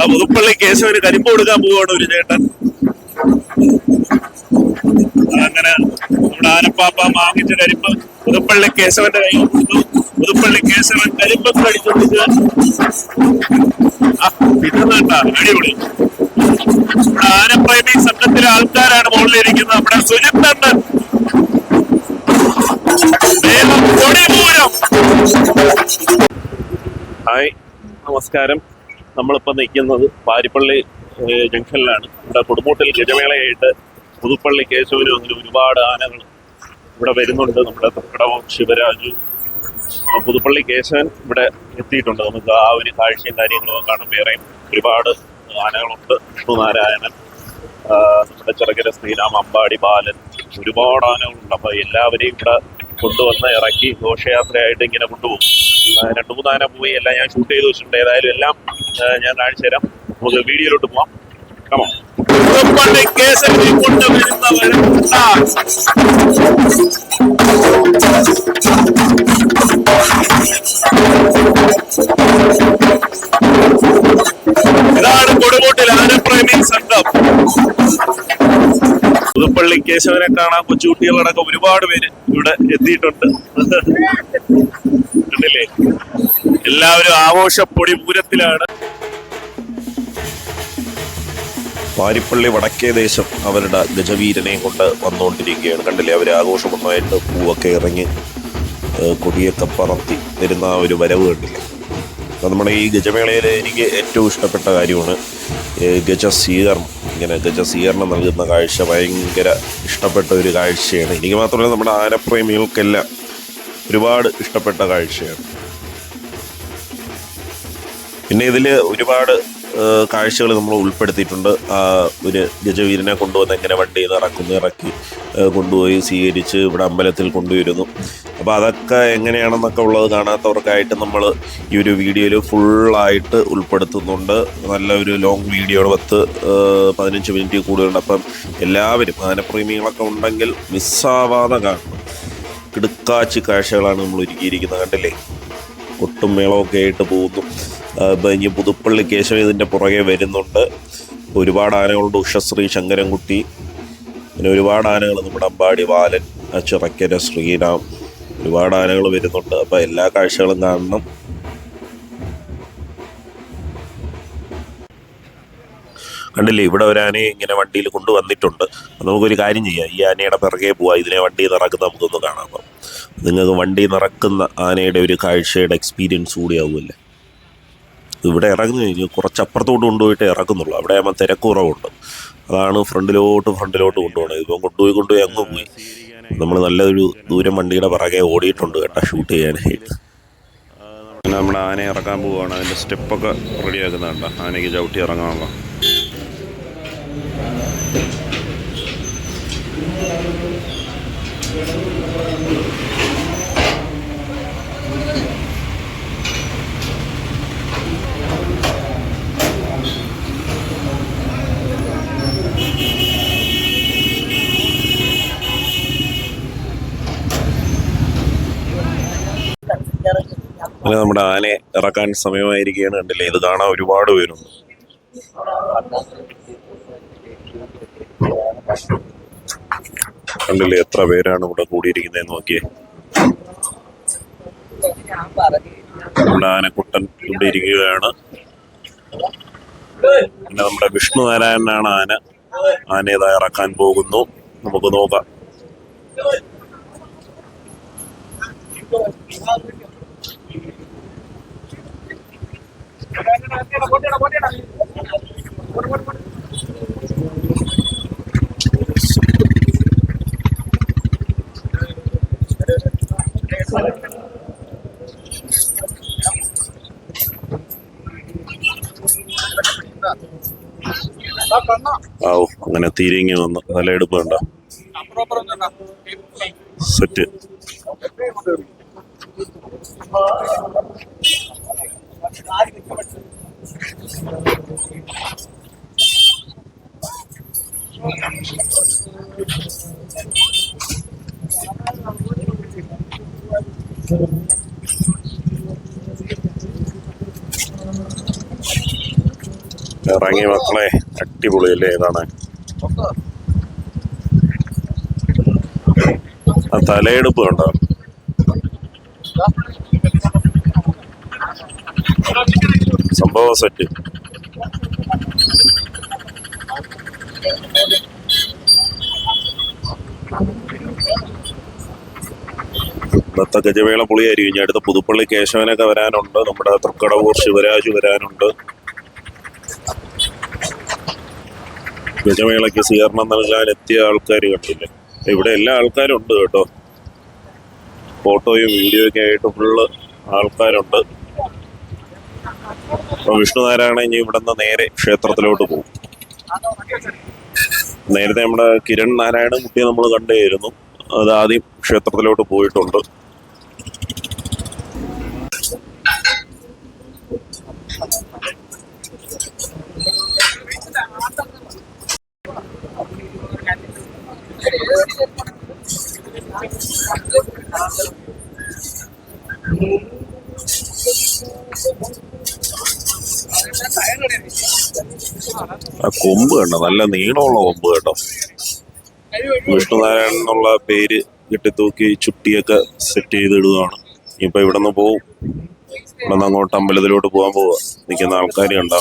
ആ പുതുപ്പള്ളി കേശവന് കരിമ്പ് കൊടുക്കാൻ പോവാണ് ഒരു ചേട്ടൻ. അങ്ങനെ നമ്മുടെ ആനപ്പാപ്പ വാങ്ങിച്ച കരിമ്പ് പുതുപ്പള്ളി കേശവന്റെ കയ്യിൽ കൊടുത്തു. പുതുപ്പള്ളി കേശവൻ കരിമ്പ് കടിച്ചോണ്ടിട്ട് ആ കിട്ടുന്നുണ്ട അടിപൊളി. ആനപ്രേമി സംഘത്തിലെ ആൾക്കാരാണ് മുകളിലിരിക്കുന്നത്. നമ്മുടെ സുജിത്തണ്ണൻ ഹായ് നമസ്കാരം. നമ്മളിപ്പോൾ നിൽക്കുന്നത് പാരിപ്പള്ളി ജംഗ്ഷനിലാണ്. ഇവിടെ കൊടുമൂട്ടിൽ ഗജമേളയായിട്ട് പുതുപ്പള്ളി കേശവനും അങ്ങനെ ഒരുപാട് ആനകൾ ഇവിടെ വരുന്നുണ്ട്. നമ്മുടെ തക്കടവും ശിവരാജു. പുതുപ്പള്ളി കേശവൻ ഇവിടെ എത്തിയിട്ടുണ്ട്. നമുക്ക് ആ ഒരു കാഴ്ചയും കാര്യങ്ങളും കാണും വേറെയും ഒരുപാട് ആനകളുണ്ട്. വിഷ്ണുനാരായണൻ നമ്മുടെ ചെറുകര ശ്രീരാം അമ്പാടി ബാലൻ ഒരുപാട് ആനകളുണ്ട്. അപ്പോൾ എല്ലാവരെയും ഇവിടെ കൊണ്ടുവന്ന് ഇറക്കി ഘോഷയാത്രയായിട്ട് ഇങ്ങനെ കൊണ്ടുപോകും. രണ്ടു രണ്ട് മൂന്ന് ആന പോയി എല്ലാം ഞാൻ ഷൂട്ട് ചെയ്ത് വെച്ചിട്ടുണ്ട്. ഏതായാലും എല്ലാം ഞാൻ കാണിച്ചു തരാം. നമുക്ക് വീഡിയോയിലോട്ട് പോവാം. ഇതാണ് കൊടുമോട്ടിൽ ആനപ്രേമി സംഘം. പുതുപ്പള്ളി കേശവനെ കാണാൻ കൊച്ചുകുട്ടികളടക്കം ഒരുപാട് പേര് ഇവിടെ എത്തിയിട്ടുണ്ട്. കണ്ടില്ലേ? എല്ലാവരും ആഘോഷ പൊടിപൂരത്തിലാണ് പാരിപ്പള്ളി വടക്കേ ദേശം അവരുടെ ഗജവീരനെയും കൊണ്ട് വന്നുകൊണ്ടിരിക്കുകയാണ്. കണ്ടില്ലേ? അവർ ആഘോഷമൊന്നായിട്ട് പൂവൊക്കെ ഇറങ്ങി കൊടിയൊക്കെ പറത്തി വരുന്ന ഒരു വരവ് കണ്ടില്ലേ? അപ്പം നമ്മുടെ ഈ ഗജമേളയിൽ എനിക്ക് ഏറ്റവും ഇഷ്ടപ്പെട്ട കാര്യമാണ് ഗജ ഗജസ്വീകരണം ഇങ്ങനെ ഗജസ്വീകരണം നൽകുന്ന കാഴ്ച ഭയങ്കര ഇഷ്ടപ്പെട്ട ഒരു കാഴ്ചയാണ്. എനിക്ക് മാത്രമല്ല നമ്മുടെ ആനപ്രേമികൾക്കെല്ലാം ഒരുപാട് ഇഷ്ടപ്പെട്ട കാഴ്ചയാണ്. പിന്നെ ഇതിൽ ഒരുപാട് കാഴ്ചകൾ നമ്മൾ ഉൾപ്പെടുത്തിയിട്ടുണ്ട്. ഒരു ഗജവീരനെ കൊണ്ടുവന്ന് എങ്ങനെ വണ്ടിയിൽ നിന്ന് ഇറക്കുന്നു ഇറക്കി കൊണ്ടുപോയി സ്വീകരിച്ച് ഇവിടെ അമ്പലത്തിൽ കൊണ്ടുവരുന്നു. അപ്പോൾ അതൊക്കെ എങ്ങനെയാണെന്നൊക്കെ ഉള്ളത് കാണാത്തവർക്കായിട്ട് നമ്മൾ ഈ ഒരു വീഡിയോയിൽ ഫുള്ളായിട്ട് ഉൾപ്പെടുത്തുന്നുണ്ട്. നല്ല ഒരു ലോങ് വീഡിയോ പത്ത് പതിനഞ്ച് മിനിറ്റ് കൂടുതലുണ്ട്. അപ്പം എല്ലാവരും ആനപ്രേമികളൊക്കെ ഉണ്ടെങ്കിൽ മിസ്സാവാതെ കാണണം. കിടുക്കാച്ചി കാഴ്ചകളാണ് നമ്മൾ ഒരുക്കിയിരിക്കുന്നത്. കണ്ടില്ലേ? കൊട്ടും മേളമൊക്കെ ആയിട്ട് പോകുന്നു. ഇപ്പം ഇനി പുതുപ്പള്ളി കേശവൻ ഇതിന്റെ പുറകെ വരുന്നുണ്ട്. ഒരുപാട് ആനകളുണ്ട്. ഉഷശ്രീ ശങ്കരൻകുട്ടി പിന്നെ ഒരുപാട് ആനകൾ നമ്മുടെ അമ്പാടി വാലൻ ചിറക്കര ശ്രീരാം ഒരുപാട് ആനകൾ വരുന്നുണ്ട്. അപ്പം എല്ലാ കാഴ്ചകളും കാണണം. കണ്ടില്ലേ? ഇവിടെ ഒരു ഇങ്ങനെ വണ്ടിയിൽ കൊണ്ടുവന്നിട്ടുണ്ട്. നമുക്കൊരു കാര്യം ചെയ്യാം. ഈ ആനയുടെ പിറകെ പോവാം. ഇതിനെ വണ്ടിയിൽ നിറക്കുന്ന നമുക്കൊന്ന് കാണാം. അപ്പം നിങ്ങൾക്ക് വണ്ടി നിറക്കുന്ന ആനയുടെ ഒരു കാഴ്ചയുടെ എക്സ്പീരിയൻസ് കൂടിയാവുമല്ലേ? ഇവിടെ ഇറങ്ങി കഴിഞ്ഞ് കുറച്ച് അപ്പുറത്തോട്ട് കൊണ്ടുപോയിട്ട് ഇറക്കുന്നുള്ളൂ അവിടെ ആകുമ്പോൾ തിരക്കുറവുണ്ട്. അതാണ് ഫ്രണ്ടിലോട്ട് ഫ്രണ്ടിലോട്ട് കൊണ്ടുപോകണത് ഇപ്പം കൊണ്ടുപോയി കൊണ്ടുപോയി അങ്ങ് പോയി. നമ്മൾ നല്ലൊരു ദൂരം വണ്ടിയുടെ പിറകെ ഓടിയിട്ടുണ്ട് കേട്ടോ ഷൂട്ട് ചെയ്യാനായിട്ട് പിന്നെ നമ്മുടെ ആനയെ ഇറക്കാൻ പോവുകയാണ് അതിന്റെ സ്റ്റെപ്പൊക്കെ റെഡിയാക്കുന്നുണ്ട് ആനയ്ക്ക് ചവിട്ടി ഇറങ്ങാനുള്ള. അങ്ങനെ നമ്മുടെ ആനയെ ഇറക്കാൻ സമയമായിരിക്കുകയാണ് കണ്ടില്ലേ? ഇത് കാണാൻ ഒരുപാട് പേരുണ്ട്. കണ്ടില്ലേ എത്ര പേരാണ് ഇവിടെ കൂടിയിരിക്കുന്നത് നോക്കിയേ. നമ്മുടെ ആനക്കുട്ടൻ ഇവിടെ ഇരിക്കുകയാണ് പിന്നെ നമ്മുടെ വിഷ്ണു നാരായണനാണ് ആന. ആന ഇതാ ഇറക്കാൻ പോകുന്നു. നമുക്ക് നോക്കാം. അങ്ങനെ തീരിങ്ങി വന്നു നല്ല എടുപ്പുണ്ടോ സെറ്റ്. ഇറങ്ങി മക്കളെ അടിപൊളിയല്ലേ ഏതാണ് ആ തലയെടുപ്പ് കണ്ടോ? സംഭവ സെറ്റ് ഇന്നത്തെ ഗജവേള പുളിയായിരിക്കും. ഇനി അടുത്ത പുതുപ്പള്ളി കേശവനൊക്കെ വരാനുണ്ട്. നമ്മുടെ തൃക്കടവൂർ ശിവരാജ് വരാനുണ്ട്. ഗജമേളയ്ക്ക് സ്വീകരണം നൽകാൻ എത്തിയ ആൾക്കാർ കണ്ടില്ലേ? ഇവിടെ എല്ലാ ആൾക്കാരും ഉണ്ട് കേട്ടോ. ഫോട്ടോയും വീഡിയോയൊക്കെ ആയിട്ട് ഫുള്ള് ആൾക്കാരുണ്ട്. അപ്പൊ വിഷ്ണുനാരായണ ഇനി ഇവിടെ നിന്ന് നേരെ ക്ഷേത്രത്തിലോട്ട് പോകും. നേരത്തെ നമ്മുടെ കിരൺ നാരായണ കുട്ടിയെ നമ്മൾ കണ്ടേയിരുന്നു. അത് ആദ്യം ക്ഷേത്രത്തിലോട്ട് പോയിട്ടുണ്ട്. കൊമ്പ് കണ്ടോ? നല്ല നീളമുള്ള കൊമ്പ് കേട്ടോ വിഷ്ണുനാരായണൻ എന്നുള്ള പേര് കെട്ടിത്തൂക്കി ചുട്ടിയൊക്കെ സെറ്റ് ചെയ്ത് ഇടുകയാണ് ഇപ്പൊ ഇവിടെ നിന്ന് പോവും. ഇവിടെ അങ്ങോട്ട് അമ്പലത്തിലോട്ട് പോകാൻ പോവാ. നിൽക്കുന്ന ആൾക്കാർ കണ്ടോ.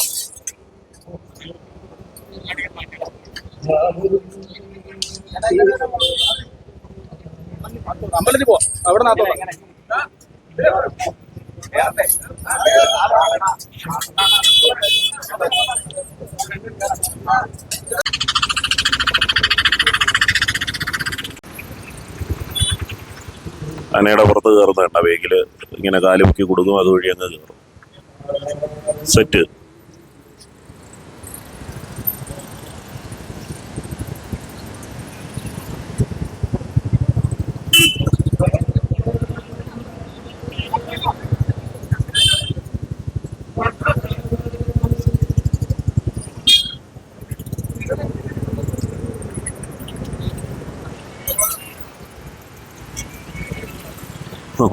അമ്പലത്തിൽ അവിടെ ആനയുടെ പുറത്ത് കയറുന്നുണ്ട് വേഗിൽ ഇങ്ങനെ കാലുമുക്കി കൊടുക്കും അതുവഴി അങ്ങ് കയറും. സെറ്റ്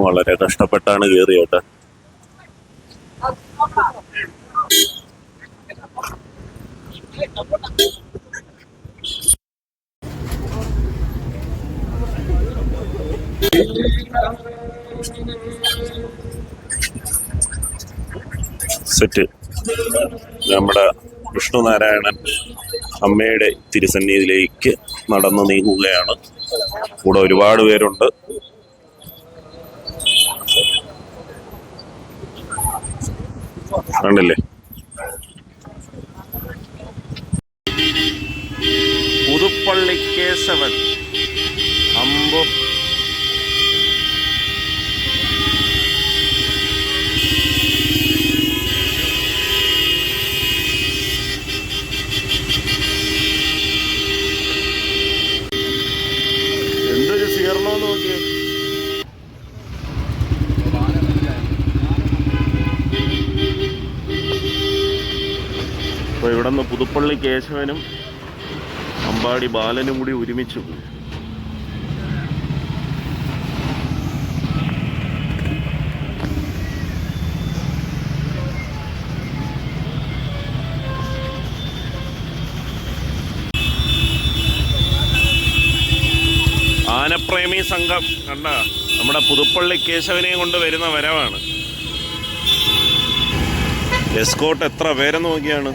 വളരെ കഷ്ടപ്പെട്ടാണ് കയറിയോട്ടെ സെറ്റ്. നമ്മുടെ വിഷ്ണുനാരായണൻ അമ്മയുടെ തിരുസന്നിധിയിലേക്ക് നടന്നു നീങ്ങുകയാണ്. കൂടെ ഒരുപാട് പേരുണ്ട്. കണ്ടില്ലേ? പുതുപ്പള്ളി കേശവൻ അമ്പോ ഇവിടെ നിന്ന് പുതുപ്പള്ളി കേശവനും അമ്പാടി ബാലനും കൂടി ഒരുമിച്ച് ആനപ്രേമി സംഘം കണ്ട നമ്മുടെ പുതുപ്പള്ളി കേശവനെയും കൊണ്ട് വരുന്ന വരവാണ്. എസ്കോട്ട് എത്ര പേരെന്ന് നോക്കിയാണ്.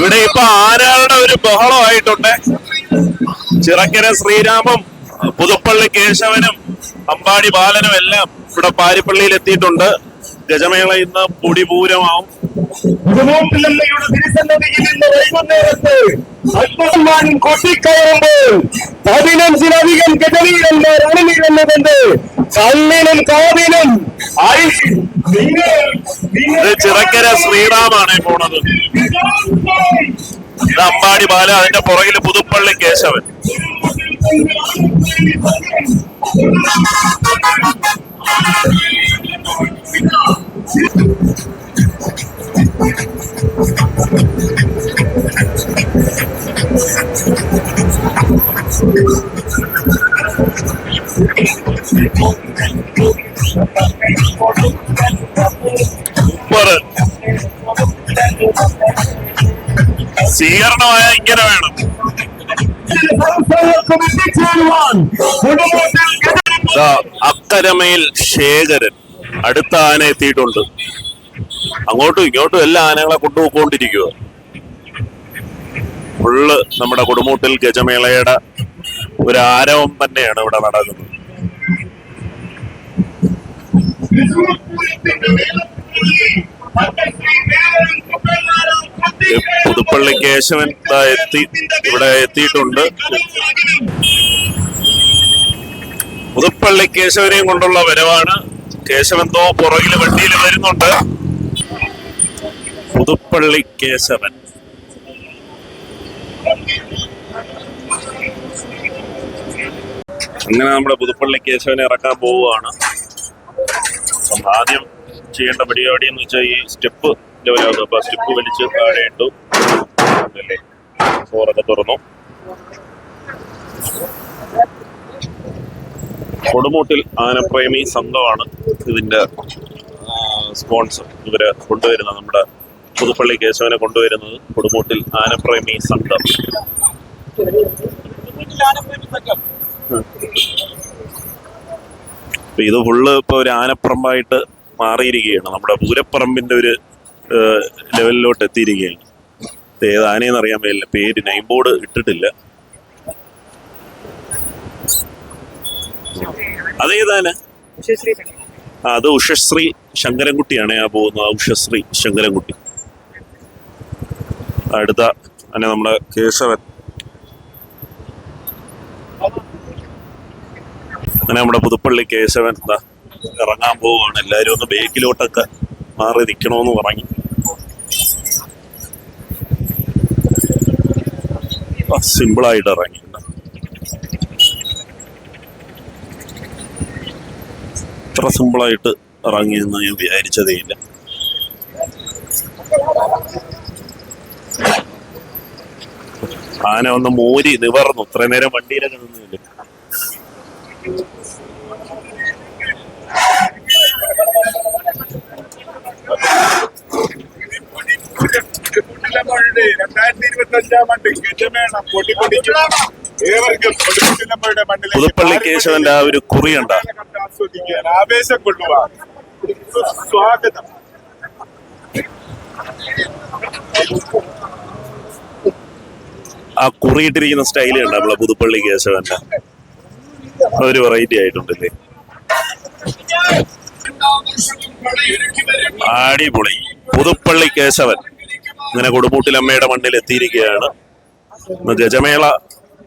ഇവിടെ ഇപ്പൊ ആരാളുടെ ഒരു ബഹളമായിട്ടുണ്ട്? ചിറക്കര ശ്രീരാമും പുതുപ്പള്ളി കേശവനും അമ്പാടി ബാലനും എല്ലാം ഇവിടെ പാരിപ്പള്ളിയിൽ എത്തിയിട്ടുണ്ട്. ഗജമേള ഇന്ന് പൊടിപൂരമാവും ും. കാവിനും ചിറക്കര ശ്രീറാമാണ് പോണത്. ഇത് അമ്പാടി ബാല അതിന്റെ പുറകിൽ പുതുപ്പള്ളി കേശവൻ. സൂപ്പർ സ്വീകരണമായ ഇങ്ങനെ വേണം. അക്കരമയിൽ ശേഖരൻ അടുത്ത ആന എത്തിയിട്ടുണ്ട്. അങ്ങോട്ടും ഇങ്ങോട്ടും എല്ലാ ആനകളെ കൊണ്ടുപോയിക്കൊണ്ടിരിക്കുക ഫുള്ള് നമ്മുടെ കൊടുമൂട്ടിൽ ഗജമേളയുടെ ഒരു ആരവം തന്നെയാണ് ഇവിടെ നടക്കുന്നത്. പുതുപ്പള്ളി കേശവൻ എത്തി ഇവിടെ എത്തിയിട്ടുണ്ട്. പുതുപ്പള്ളി കേശവനെയും കൊണ്ടുള്ള വരവാണ്. കേശവൻ തോ പുറകിൽ വണ്ടിയിൽ വരുന്നുണ്ട്. പുതുപ്പള്ളി കേശവൻ. അങ്ങനെ നമ്മുടെ പുതുപ്പള്ളി കേശവനെ ഇറക്കാൻ പോവുകയാണ്. ആദ്യം ചെയ്യേണ്ട പരിപാടി എന്ന് വെച്ചാൽ ഈ സ്റ്റെപ്പ് ലെവലാകുന്നു അപ്പൊ സ്റ്റെപ്പ് വലിച്ച് താഴെ ഇട്ടു. അല്ലേ? ചോറൊക്കെ തുറന്നു. കൊടുമൂട്ടിൽ ആനപ്രേമി സംഘമാണ് ഇതിന്റെ സ്പോൺസർ ഇവരെ കൊണ്ടുവരുന്നത് നമ്മുടെ പുതുപ്പള്ളി കേശവനെ കൊണ്ടുവരുന്നത് കൊടുമൂട്ടിൽ ആനപ്രേമി സംഘം. അപ്പൊ ഇത് ഫുള്ള് ഇപ്പൊ ഒരു ആനപ്പറമ്പായിട്ട് മാറിയിരിക്കുകയാണ്. നമ്മുടെ പൂരപ്പറമ്പിന്റെ ഒരു ലെവലിലോട്ട് എത്തിയിരിക്കുകയാണ്. ഏത് ആനയെന്ന് അറിയാൻ പറ്റില്ല പേര് നെയിം ബോർഡ് ഇട്ടിട്ടില്ല. അതേതാന അത് ഉഷശ്രീ ശങ്കരൻകുട്ടിയാണ് ആ പോകുന്നത്. ഉഷശ്രീ ശങ്കരൻകുട്ടി. അടുത്ത അന്നെ നമ്മുടെ കേശവൻ. അങ്ങനെ നമ്മുടെ പുതുപ്പള്ളി കേശവൻ എന്താ ഇറങ്ങാൻ പോവുകയാണ്. എല്ലാവരും ഒന്ന് ബേക്കിലോട്ടൊക്കെ മാറി നിൽക്കണമെന്ന് പറഞ്ഞു. സിമ്പിളായിട്ട് ഇറങ്ങി. ഇത്ര സിമ്പിളായിട്ട് ഇറങ്ങിയെന്ന് ഞാൻ വിചാരിച്ചതേ ഇല്ല. ആന ഒന്ന് മോരി നിവർന്നു. ഇത്ര നേരം വണ്ടിയിലൊക്കെ നിന്നില്ല? പൊട്ടിലമ്മയുടെ രണ്ടായിരത്തി ഇരുപത്തി അഞ്ചാം ആണ്ട് ഗജമേളം പൊട്ടിപ്പൊടിച്ചു ഏവർക്കും പൊട്ടിപ്പൊട്ടിലമ്മയുടെ മണ്ണിലേക്ക് പുതുപ്പള്ളി കേശവന്റെ ആ ഒരു കുറിയുണ്ട ആസ്വദിക്കാൻ ആവേശം കൊള്ളുക സ്വാഗതം. ആ കുറിയിട്ടിരിക്കുന്ന സ്റ്റൈലുണ്ട് നമ്മളെ പുതുപ്പള്ളി കേശവന്റെ. ഒരു വെറൈറ്റി ആയിട്ടുണ്ടല്ലേ? അടിപൊളി. പുതുപ്പള്ളി കേശവൻ. ഇങ്ങനെ കൊടുമൂട്ടിലമ്മയുടെ മണ്ണിൽ എത്തിയിരിക്കുകയാണ്. ഗജമേള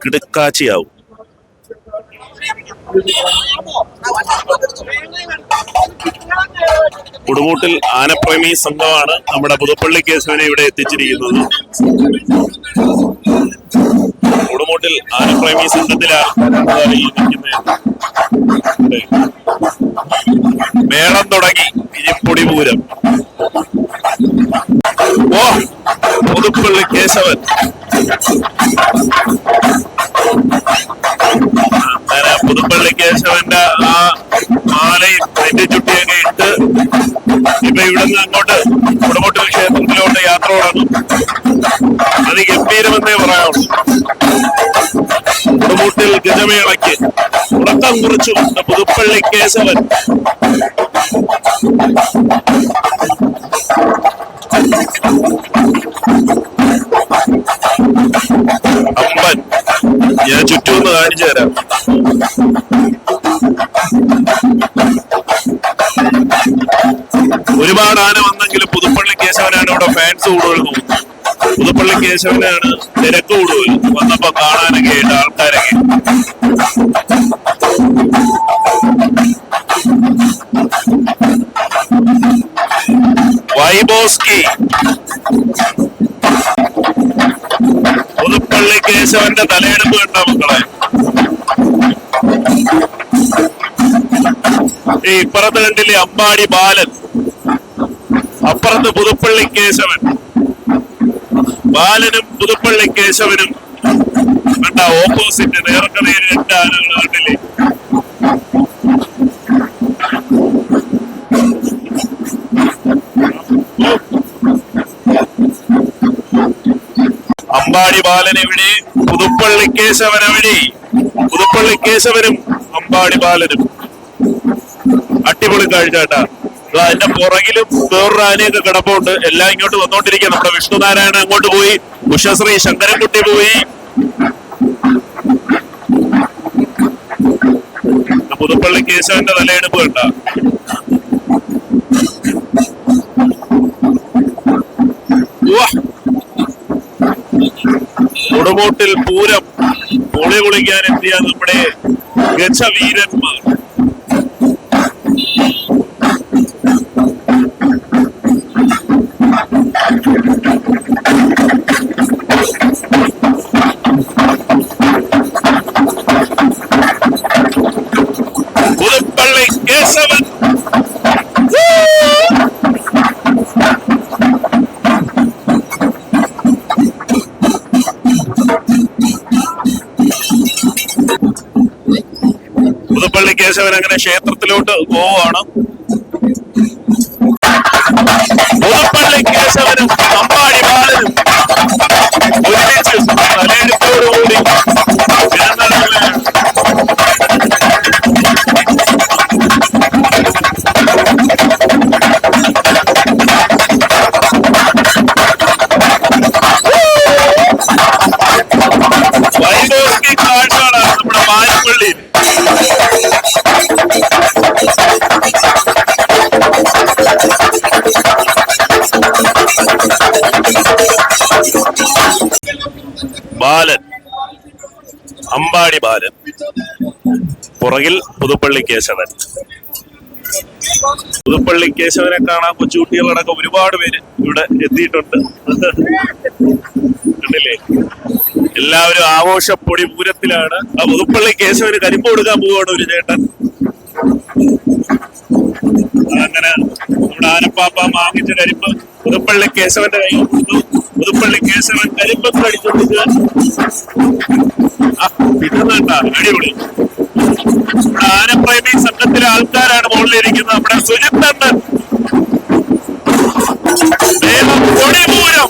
കിടുക്കാച്ചിയാവും. കൊടുമൂട്ടിൽ ആനപ്രേമി സംഘമാണ് നമ്മുടെ പുതുപ്പള്ളി കേശവനെ ഇവിടെ എത്തിച്ചിരിക്കുന്നത്. കൊടുമൂട്ടിൽ ആനപ്രേമി സംഘത്തിലാണ്. മേളം തുടങ്ങി. ഇരിപ്പൊടി പൂരം. ഓ പുതുപ്പള്ളി കേശവൻ. പുതുപ്പള്ളി കേശവന്റെ ആ മാലയും നെറ്റിച്ചുട്ടിയൊക്കെ ഇട്ട് ഇപ്പൊ ഇവിടുന്ന് അങ്ങോട്ട് കുടമൂട്ടിൽ ക്ഷേത്രത്തിലോട്ട് യാത്ര തുടങ്ങും. അതിഗംഭീരമെന്നേ പറയാവുള്ളൂ. കുടമൂട്ടിൽ ഗജമേളയ്ക്ക് തുടക്കം കുറിച്ചു പുതുപ്പള്ളി കേശവൻ. അമ്പൻ ഞാൻ ചുറ്റും ഒന്ന് കാണിച്ചു തരാം. ഒരുപാട് ആന വന്നെങ്കിലും പുതുപ്പള്ളി കേശവനാണ് ഇവിടെ ഫാൻസ് കൂടുതൽ പുതുപ്പള്ളി കേശവനാണ് തിരക്ക് കൂടുതൽ. വന്നപ്പോ കാണാനൊക്കെ ആയിട്ട് ആൾക്കാരൊക്കെ. വൈബോസ്കി. പുതുപ്പള്ളി കേശവന്റെ തലയെടുപ്പ് കണ്ട മക്കളെ? ഈ ഇപ്പുറത്ത് കണ്ടില്ലേ അമ്പാടി ബാലൻ. അപ്പുറത്ത് പുതുപ്പള്ളി കേശവൻ. ബാലനും പുതുപ്പള്ളി കേശവനും കണ്ട ഓപ്പോസിറ്റ് നേർക്കടയിൽ രണ്ട് ആനകൾ കണ്ടില്ലേ? അമ്പാടി ബാലൻ എവിടെ? പുതുപ്പള്ളി കേശവൻ എവിടെ? പുതുപ്പള്ളി കേശവനും അമ്പാടി ബാലനും. അടിപൊളി കാഴ്ച കേട്ടാ. അതിന്റെ പുറകിലും വേറൊരു കിടപ്പുണ്ട്. എല്ലാം ഇങ്ങോട്ട് വന്നോണ്ടിരിക്കുക നമ്മുടെ വിഷ്ണുനാരായണൻ അങ്ങോട്ട് പോയി. ഉഷശ്രീ ശങ്കരൻകുട്ടി പോയി. പുതുപ്പള്ളി കേശവന്റെ തലയെടുപ്പ് കണ്ട കൊടുമൂട്ടിൽ പൂരം. പൊളി കുളിക്കാൻ എത്തിയ നമ്മുടെ ഗജവീരന്മാർ. കേശവൻ അങ്ങനെ ക്ഷേത്രത്തിലോട്ട് പോവാണ് ബാലൻ. അമ്പാടി ബാലൻ. പുറകിൽ പുതുപ്പള്ളി കേശവൻ. പുതുപ്പള്ളി കേശവനെ കാണാൻ കൊച്ചുകുട്ടികളടക്കം ഒരുപാട് പേര് ഇവിടെ എത്തിയിട്ടുണ്ട്. കണ്ടില്ലേ? എല്ലാവരും ആഘോഷപ്പൊടി പൂരത്തിലാണ്. ആ പുതുപ്പള്ളി കേശവന് കരിമ്പ് കൊടുക്കാൻ പോവുകയാണ് ഒരു ചേട്ടൻ. അങ്ങനെ നമ്മുടെ ആനപ്പാപ്പ വാങ്ങിച്ച കരിമ്പ് പുതുപ്പള്ളി കേശവന്റെ കൈ കൊടുത്തു പുതുപ്പള്ളി കേശവൻ കരിമ്പ് കടിച്ചോണ്ടിട്ട് ആ പിന്നുന്നുണ്ട അടിപൊളി. നമ്മുടെ ആനപ്രേമി സംഘത്തിലെ ആൾക്കാരാണ് മുകളിലിരിക്കുന്നത് നമ്മുടെ സുജിത്തണ്ണൻ. കൊടിപൂരം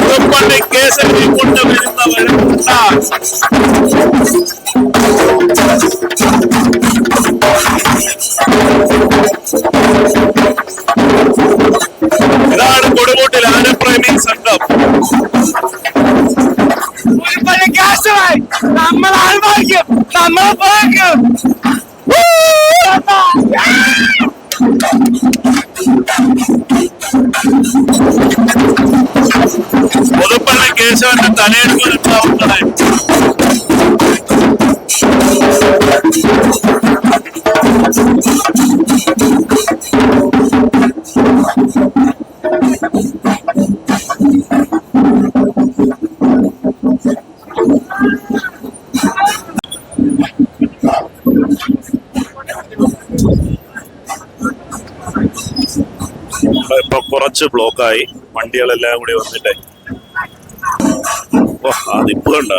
പുതുപ്പള്ളി കേശവനെ ഇതാണ് കൊടുമുട്ടിൽ ആനപ്രേമി സംഘം. പുതുപ്പള്ളി നമ്മൾ ആൾമാർക്കും നമ്മൾ പുതുപ്പള്ളി കേശവന്റെ തലയെടുപ്പ് കുറച്ച് ബ്ലോക്കായി. വണ്ടികളെല്ലാം കൂടി വന്നിട്ടേ. ഓ കണ്ട?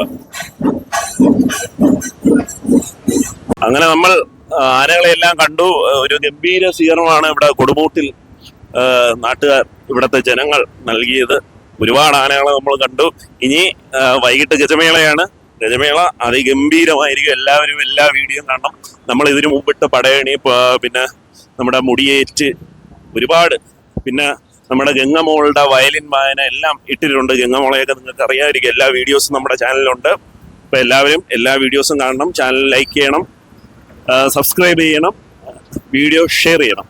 അങ്ങനെ നമ്മൾ ആനകളെല്ലാം കണ്ടു. ഒരു ഗംഭീര സ്വീകരണമാണ് ഇവിടെ കൊടുമൂട്ടിൽ നാട്ടുകാർ ഇവിടുത്തെ ജനങ്ങൾ നൽകിയത്. ഒരുപാട് ആനകളെ നമ്മൾ കണ്ടു. ഇനി വൈകിട്ട് ഗജമേളയാണ്. ഗജമേള അതിഗംഭീരമായിരിക്കും. എല്ലാവരും എല്ലാ വീഡിയോയും കാണണം. നമ്മൾ ഇതിനു മുമ്പിട്ട് പടയണി പിന്നെ നമ്മുടെ മുടിയേറ്റ് ഒരുപാട്. പിന്നെ നമ്മുടെ ഗംഗമോളുടെ വയലിൻ വായന എല്ലാം ഇട്ടിട്ടുണ്ട്. ഗംഗമോളെയൊക്കെ നിങ്ങൾക്ക് അറിയാമായിരിക്കും എല്ലാ വീഡിയോസും നമ്മുടെ ചാനലിലുണ്ട്. അപ്പോൾ എല്ലാവരും എല്ലാ വീഡിയോസും കാണണം. ചാനൽ ലൈക്ക് ചെയ്യണം. സബ്സ്ക്രൈബ് ചെയ്യണം. വീഡിയോ ഷെയർ ചെയ്യണം.